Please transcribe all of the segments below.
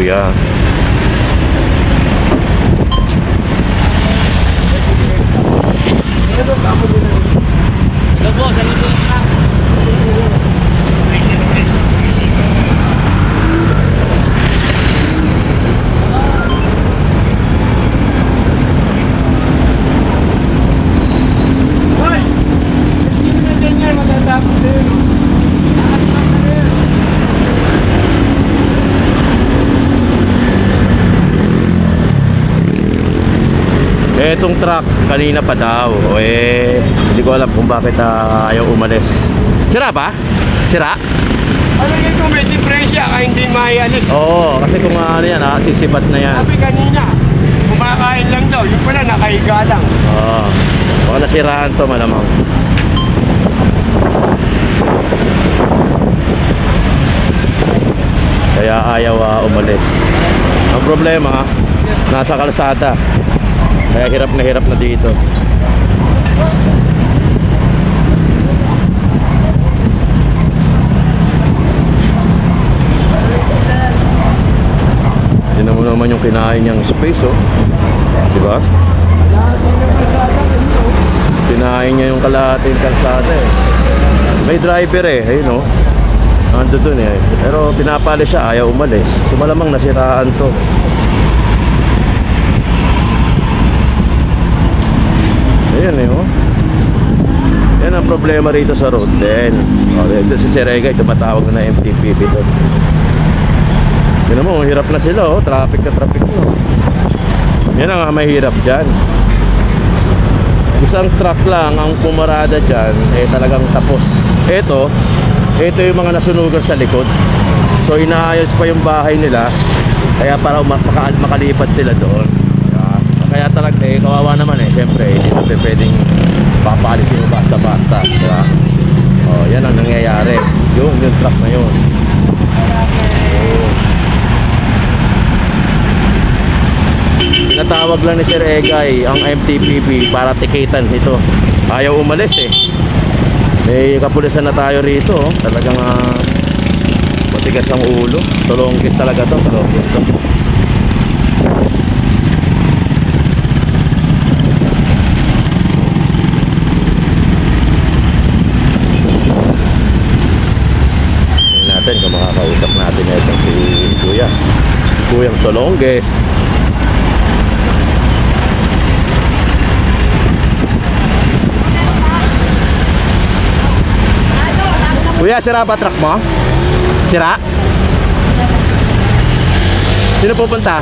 Kuya. Itong truck, kanina pa daw. O eh, hindi ko alam kung bakit ah, ayaw umalis. Sira ba? Sira? Ano yun kung may diferensya ka hindi maialis? Oo, kasi kung ano yan ha, sisibat na yan. Sabi kanina, kumakain lang daw. Yung pala, nakahiga lang. Oo. Baka nasiraan to malamang. Kaya ayaw ah, umalis. Ang problema, nasa kalsada. Kaya hirap na hirap na dito. Tinan mo naman yung kinain niyang space, oh. Di ba? Kinain niya yung kalahating kalsada eh. May driver eh, ayun oh. Ando dun eh. Pero pinapali siya, ayaw umalis. So malamang nasiraan to. Ayan eh oh. Yan ang problema rito sa road din. Oh, ito si Serega, tumatawag na MTPP to. Tignan mo, hirap na sila oh. Traffic na traffic no. Yan ang mahirap dyan. Isang truck lang ang pumarada dyan, eh talagang tapos. Ito, ito yung mga nasunugan sa likod. So inaayos pa yung bahay nila, kaya para maka- makalipat sila doon. Talaga, eh, kawawa naman eh. Siyempre, hindi na pwedeng papaalisin mo basta-basta. Diba? Oh, yan ang nangyayari. Yung, yung truck na yun. Pinatawag lang ni Sir Egay ang MTPB para tikitan ito. Ayaw umalis eh. May kapulisan na tayo rito. oh. Talagang uh, matigas ang ulo. Tulongkit talaga to. Tulongkit to. Natin kung makakausap natin na itong si Kuya. Kuyang Tolongges. Kuya, sira ba truck mo? Sira? Sino pupunta?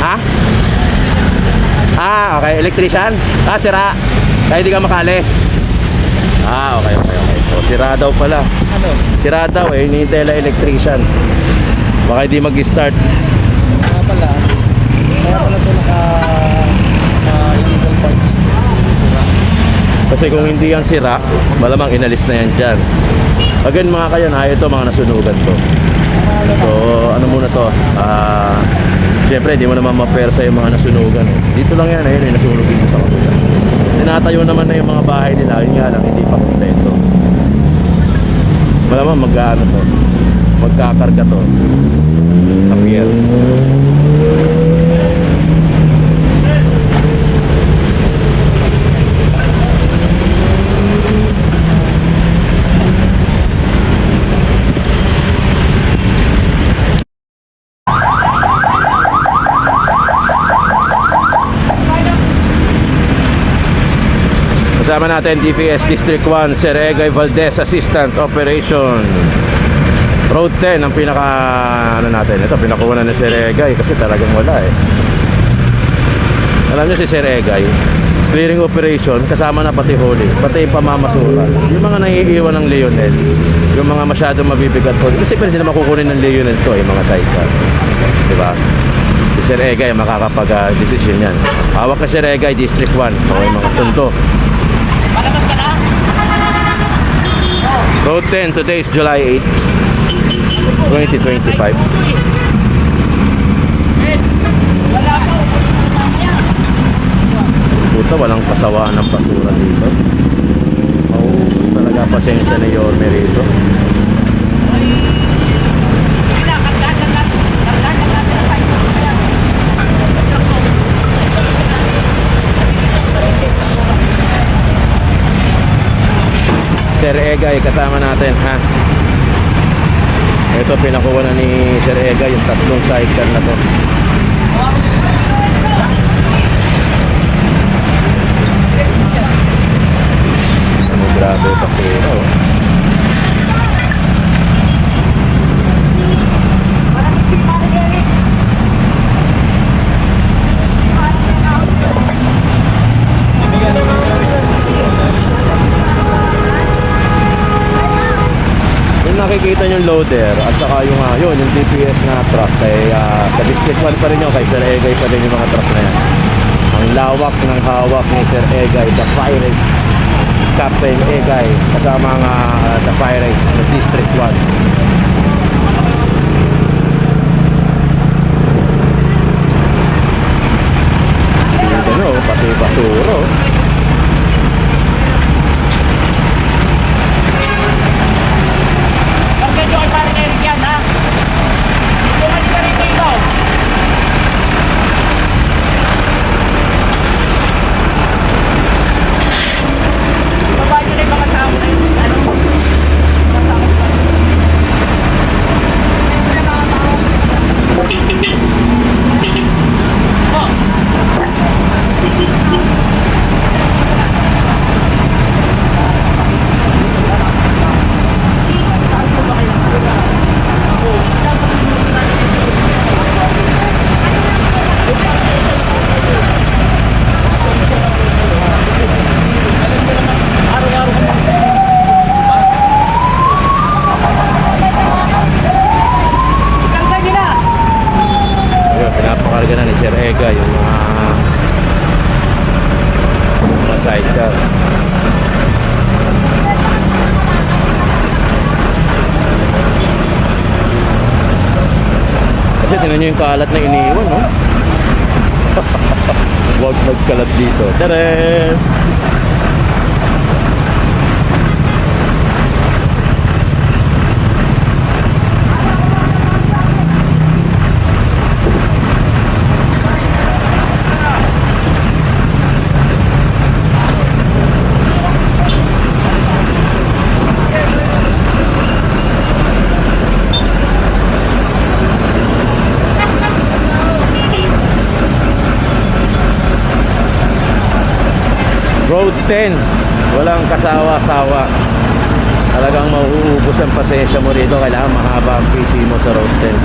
Ha? Ah, okay. Electrician? Ah, sira. Kaya hindi ka makalis. Ah, okay, okay, okay. So, sira daw pala. Ano? Sira daw eh. Hinihintay lang electrician. Baka hindi mag-start. Kaya pala. Kaya pala ito naka... illegal park. Kasi kung hindi yan sira, malamang inalis na yan dyan. Again mga kayan, ha, ito mga nasunugan to. So, ano muna to? Ah, Siyempre, di mo naman mapersa yung mga nasunugan. Eh. Dito lang yan, ayun, yung nasunog dito sa kabila. Tinatayo naman na yung mga bahay nila, yun nga lang, hindi pa kompleto. Malamang mag-ano to, magkakarga to sa pier. Kasama natin DPS District 1, Sir Egay Valdez, Assistant Operation. Road 10 ang pinaka ano natin. Ito pinakuha na ni Sir Egay kasi talagang wala eh. Alam niyo si Sir Egay, clearing operation kasama na pati huli, pati yung pamamasura. Yung mga naiiwan ng Leonel, yung mga masyadong mabibigat huli. Kasi pwede sila makukunin ng Leonel to, yung mga sidecar. Di ba? Si Sir Egay makakapag-desisyon yan. Hawak na Sir Egay, District 1. Okay, mga tunto. Palabas ka na? Road 10, today is July 8, 2025. Wala pa. Puta, walang pasawaan ng basura dito. Oh, talaga pasensya ni Yorme rito. Sige na, kargahan lang natin. Kargahan lang natin ang cycle ko yan. Sir Egay, kasama natin, ha? Ito, pinakuha na ni Sir Egay yung tatlong sidecar na to. Ano, grabe pa pera, oh. Yung loader at saka yung uh, yun, yung DPS na truck kay uh, sa District 1 pa rin yun kay Sir Egay pa rin yung mga truck na yan. Ang lawak ng hawak ni Sir Egay, the Pirates Captain Egay kasama ang uh, the Pirates sa District 1. Ano, pati basuro. Kargahan nyo kay parang Eric yan, ha? Bumalik ka rito ikaw. Baba nyo na yung mga tao na yung ano, kasama ko. Oh, kargahan nyo na. Ayun, pinapakarga na ni Sir Ega yung mga mga sidecar. Kasi tinan nyo yung kalat na iniiwan, no? Huwag magkalat dito. Tara! Road 10, walang kasawa-sawa. Talagang mauubos ang pasensya mo rito. Kailangan mahaba ang PC mo sa Road 10.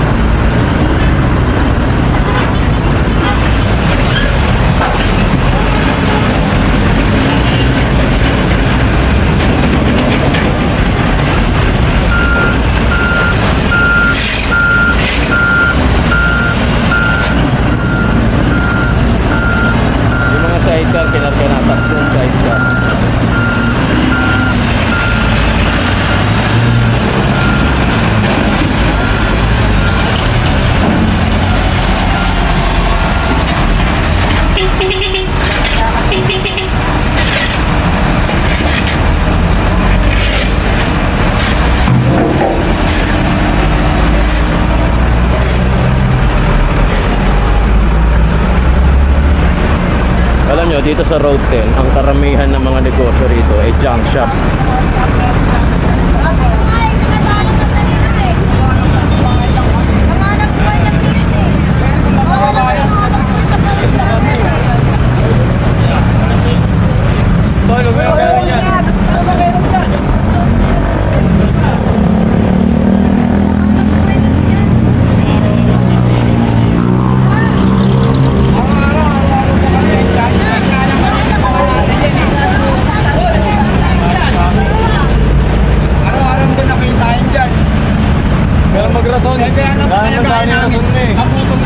Yung mga sidecar, kinarga na tatlong sidecar. Alam nyo, dito sa Road 10, ang karamihan ng mga negosyo rito ay junk shop. Pero magrason. Eh, kaya nasa Kaya kalagayan nasa namin, rason na eh. ang utong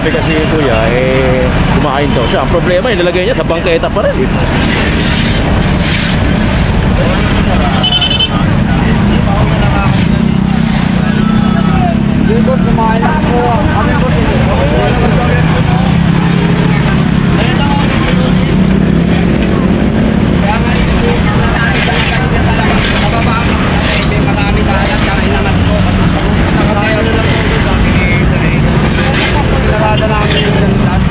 sabi kasi ni Kuya, eh, kumain daw siya. Ang problema, ilalagay niya sa bangketa pa rin. Eh. Dito, kumain lang po. Kami po Kaya nga yung natin kanina sa labas, mababa ako marami kaya kaya inangat ko. Kasi ano na po yung sabi ni Sarita. Narada namin yung ganyan.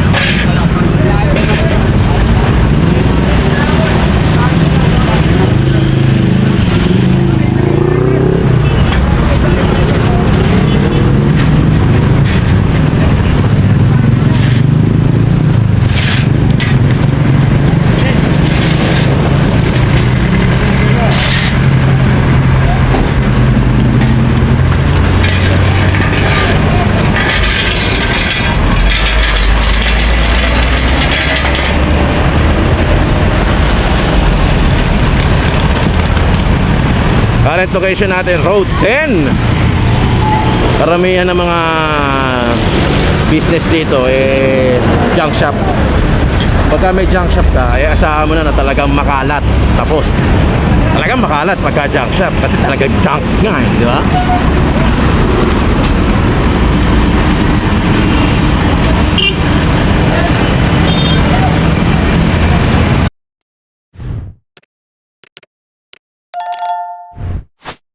Current location natin, Road 10. Karamihan ng mga business dito, eh, junk shop. Pagka may junk shop ka, eh, asahan mo na na talagang makalat. Tapos, talagang makalat pagka junk shop. Kasi talagang junk nga, eh, di ba?